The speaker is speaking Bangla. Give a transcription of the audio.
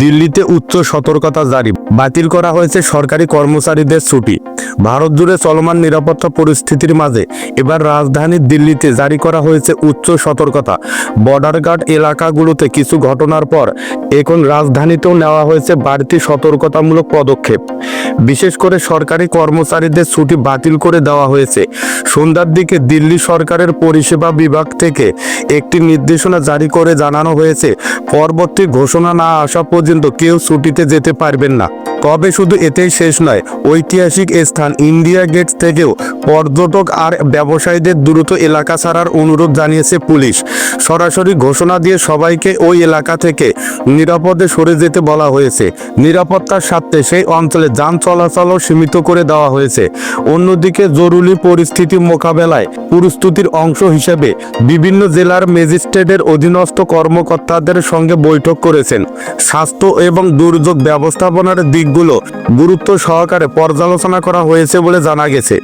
দিল্লিতে উচ্চ সতর্কতা জারি। বাতিল করা হয়েছে সরকারি কর্মচারীদের ছুটি। ভারত জুড়ে চলমান নিরাপত্তা পরিস্থিতির মাঝে এবার রাজধানী দিল্লিতে জারি করা হয়েছে উচ্চ সতর্কতা। বর্ডার গার্ড এলাকাগুলোতে কিছু ঘটনার পর এখন রাজধানীতেও নেওয়া হয়েছে বাড়তি সতর্কতামূলক পদক্ষেপ। বিশেষ করে সরকারি কর্মচারীদের ছুটি বাতিল করে দেওয়া হয়েছে। সন্ধ্যার দিকে দিল্লি সরকারের পরিষেবা বিভাগ থেকে একটি নির্দেশনা জারি করে জানানো হয়েছে। পরবর্তী ঘোষণা না আসা পর্যন্ত কেউ ছুটিতে যেতে পারবেন না। তবে শুধু এতেই শেষ নয়, ঐতিহাসিক স্থান ইন্ডিয়া গেট থেকেও পর্যটক আর ব্যবসায়ীদের দ্রুত এলাকা ছাড়ার অনুরোধ জানিয়েছে পুলিশ। সরাসরি ঘোষণা দিয়ে সবাইকে ওই এলাকা থেকে নিরাপদে সরে যেতে বলা হয়েছে। নিরাপত্তার স্বার্থে সেই অঞ্চলে যান চলাচলও সীমিত করে দেওয়া হয়েছে। অন্যদিকে জরুরি পরিস্থিতি মোকাবেলায় প্রস্তুতির অংশ হিসেবে বিভিন্ন জেলার ম্যাজিস্ট্রেটের অধীনস্থ কর্মকর্তাদের সঙ্গে বৈঠক করেছেন। স্বাস্থ্য এবং দুর্যোগ ব্যবস্থাপনার গুরুত্ব সহকারে পর্যালোচনা করা হয়েছে বলে জানা গেছে।